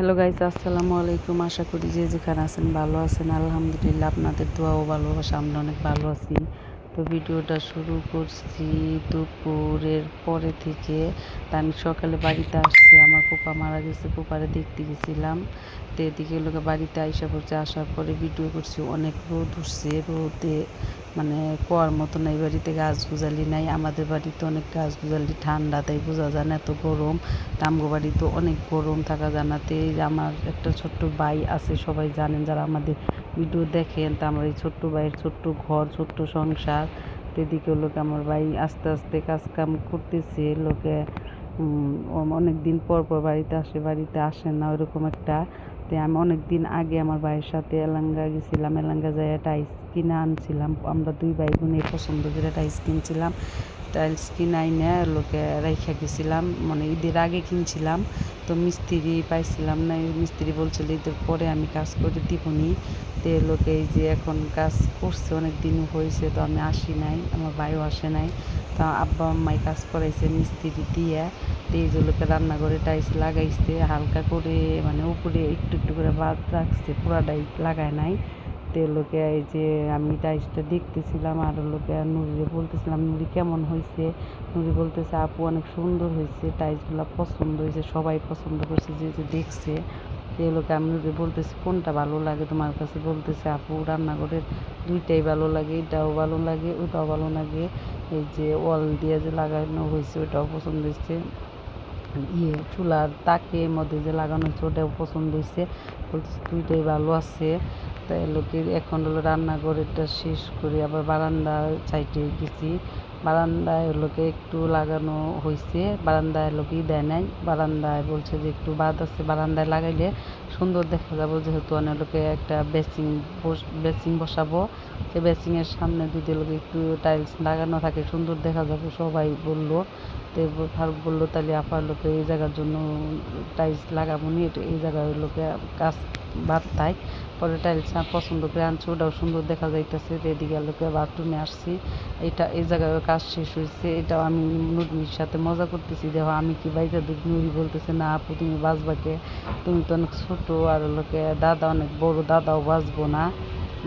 Hello guys আসসালামু আলাইকুম। আশা করি যে যেখানে আছেন ভালো আছেন। আলহামদুলিল্লাহ, আপনাদের দোয়াও ভালোবাসা আমরা অনেক ভালো আছি। ভিডিওটা শুরু করছি দুপুরের পরে থেকে। তা আমি সকালে বাড়িতে আসছি, আমার পোপা মারা গেছে পোপারে দেখতে গেছিলাম। তো এদিকে লোকে বাড়িতে আইসা পড়ছে, আসার পরে ভিডিও করছি, অনেক রোদ উঠছে, রোদে মানে কোয়ার মতো নাই, বাড়িতে গাছ গুজালি নাই, আমাদের বাড়িতে অনেক গাছ গুজালি ঠান্ডা, তাই বোঝা যায় না এত গরম। তামগো বাড়িতে অনেক গরম থাকা জানাতে আমার একটা ছোট্ট ভাই আছে, সবাই জানেন যারা আমাদের ভিডিও দেখেন তা আমার এই ছোট্ট ভাইয়ের ছোট্ট ঘর, ছোট্ট সংসার। এদিকে লোকে আমার ভাই আস্তে আস্তে কাজ কাম করতেছে। লোকে অনেক দিন পর পর বাড়িতে আসে বাড়িতে আসে না, ওইরকম একটা। তো আমি অনেক দিন আগে আমার ভাইয়ের সাথে এলাঙ্গা গেছিলাম। এলাঙ্গা যায় টাইস কিনে আনছিলাম। আমরা দুই ভাই বোনে পছন্দ করে টাইস কিনছিলাম। টাইলস কিনাই না লোকে রাইখা গেছিলাম মানে ঈদের আগে কিনছিলাম, তো মিস্ত্রি পাইছিলাম না, মিস্ত্রি বলছিল ঈদের পরে আমি কাজ করে দিবনি। তে লোকে এই যে এখন কাজ করছে অনেক দিন হয়েছে, তো আমি আসি নাই, আমার ভাইও আসে নাই। তা আব্বা আম্মাই কাজ করাইছে মিস্ত্রি দিয়ে এই যে লোকে রান্নাঘরে টাইলস লাগাইছে, হালকা করে মানে উপরে একটু একটু করে বাদ রাখছে, পুরাটাই লাগায় নাই। লোকে এই যে আমি টাইসটা দেখতেছিলাম আর লোকে নুরিরে বলতেছিলাম, নুরি কেমন হয়েছে নুরি বলতেছে, আপু অনেক সুন্দর হয়েছে টাইসগুলো পছন্দ হয়েছে সবাই পছন্দ করছে, যে যে দেখছে। লোকে, আমি নুরি বলতেছি, কোনটা ভালো লাগে? তোমার কাছে বলতেছে, আপু, রান্নাঘরের দুইটাই ভালো লাগে, এটাও ভালো লাগে, ওটাও ভালো লাগে। এই যে ওয়াল দিয়ে যে লাগানো হয়েছে ওটাও পছন্দ হয়েছে ইয়ে চুলার তাকে মধ্যে যে লাগানো হয়েছে, ওটাও পছন্দ হয়েছে। বলতেছে, দুইটাই ভালো আছে। তাই লোকে এখন হলো রান্নাঘরেরটা শেষ করে আবার বারান্দা সাইডে গেছি। বারান্দায় লোকে একটু লাগানো হয়েছে, বারান্দায় লোকেই দেয় নাই। বারান্দায় বলছে যে একটু বাদ আছে, বারান্দায় লাগাইলে সুন্দর দেখা যাব যেহেতু অনেক লোকে একটা বেসিং বেসিং বসাবো। সে বেসিংয়ের সামনে যদি লোকে একটু টাইলস লাগানো থাকে, সুন্দর দেখা যাব, সবাই বলল। তো ফারুক বলল, তাহলে আপার লোকে এই জায়গার জন্য টাইলস লাগাবো নি এই জায়গার লোকে কাজ বাদ তাই পরে টাইলস পছন্দ করে আনছি, ওটাও সুন্দর দেখা যাইতেছে এদিকে লোকে বাথরুমে আসছি। এটা, এই জায়গায় কাজ শেষ হয়েছে এটাও আমি নুরির সাথে মজা করতেছি। দেখো, আমি কি বাইরে দেখি? নুরি বলতেছে, না আপু, তুমি বাঁচবাকে তুমি তো অনেক ছোটো, আর লোকে দাদা অনেক বড়, দাদাও বাঁচবো না।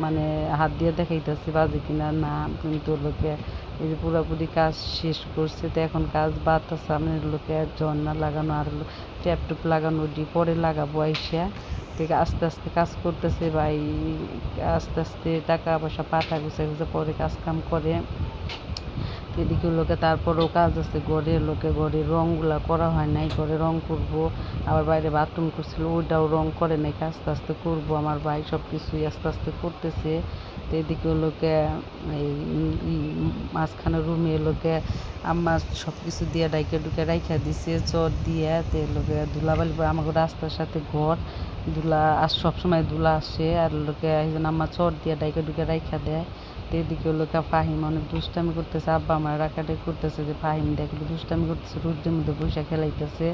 মানে হাত দিয়ে দেখাইতেছি, বাজে কিনা? না, কিন্তু লোকে এই যে পুরাপুরি কাজ শেষ করছে, তো এখন কাজ বাদ সামনের লোকে ঝর্ণা লাগানো আর ট্যাপ টুপ লাগানো ডি পরে লাগাবো আইসা। থেকে আস্তে আস্তে কাজ করতেছে ভাই, আস্তে আস্তে টাকা পয়সা পাঠা গুছে গুছে পরে কাজ কাম করে। এদিকে লোকে তারপরেও কাজ আছে ঘরে লোকে ঘরে রঙগুলা করা হয় নাই, ঘরে রং করব, আবার বাইরে বাথরুম করছিল, ওইটাও রং করে নাই আস্তে আস্তে করব, আমার ভাই সব কিছুই আস্তে আস্তে করতেছে। তো এদিকে লোকে এই মাঝখানে রুমে লোকে আম্মা সব কিছু দিয়ে ডাইকে ডুকে রাইখা দিছে চট দিয়ে, তো লোকে ধুলাবালি আমাকে রাস্তার সাথে ঘর ধুলা আর সবসময় ধুলা আসে, আর লোকে আম্মা চট দিয়ে ডাইকে ডুকে রাইখা দেয়। তো এদিকে লোকে ফাহিম অনেক দুষ্টামি করতেছে, আব্বা আমার রাখাটাই করতেছে যে, ফাহিম, দেখ দুষ্টামি করতেছে, রোদ্রের মধ্যে বসে খেলাইতেছে।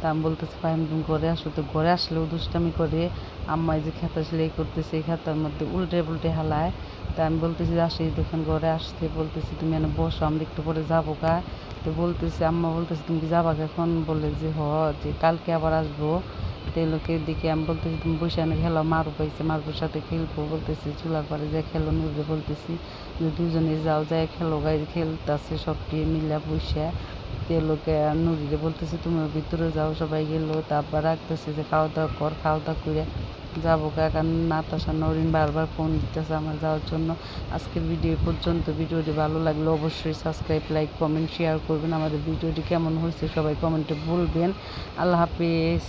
তা আমি বলতেছি, ফাহিম, তুমি ঘরে আসো। তো ঘরে আসলেও দুষ্টামি করে। আম্মাই যে খেতা সেলাই করতেছে, এই খেতার মধ্যে উল্টে পুল্টে হালায়। তা আমি বলতেছি, আসি দেখেন, ঘরে আসছে। বলতেছি, তুমি এনে বসো, আমরা একটু পরে যাব কা তো বলতেছি, আম্মা বলতেছে, তুমি কি যাবা এখন? বলে যে, হ, যে কালকে আবার আসব। তো লোকে দিকে আমি বলতেছি, তুমি বসে এনে খেলো, মারু পাইছে মারুর সাথে খেলব। বলতেছি চুলার পরে যে খেলো নিবে, বলতেছি, যে দুজনে যাও যায় খেলো গাই খেলতেছে সবটি মিলা বসে। তে লোকে নুরিরে বলতেছি, তুমি ভিতরে যাও, সবাই গেলো, তারপর রাখতেছে যে খাওয়া দাওয়া কর, খাওয়া দাওয়া করে যাব। কারণ নাতাশা, নরিন বারবার ফোন দিতেছে আমার যাওয়ার জন্য। আজকের ভিডিও পর্যন্ত, ভিডিওটি ভালো লাগলে অবশ্যই সাবস্ক্রাইব, লাইক, কমেন্ট, শেয়ার করবেন। আমাদের ভিডিওটি কেমন হয়েছে সবাই কমেন্টে বলবেন। আল্লাহ হাফিজ।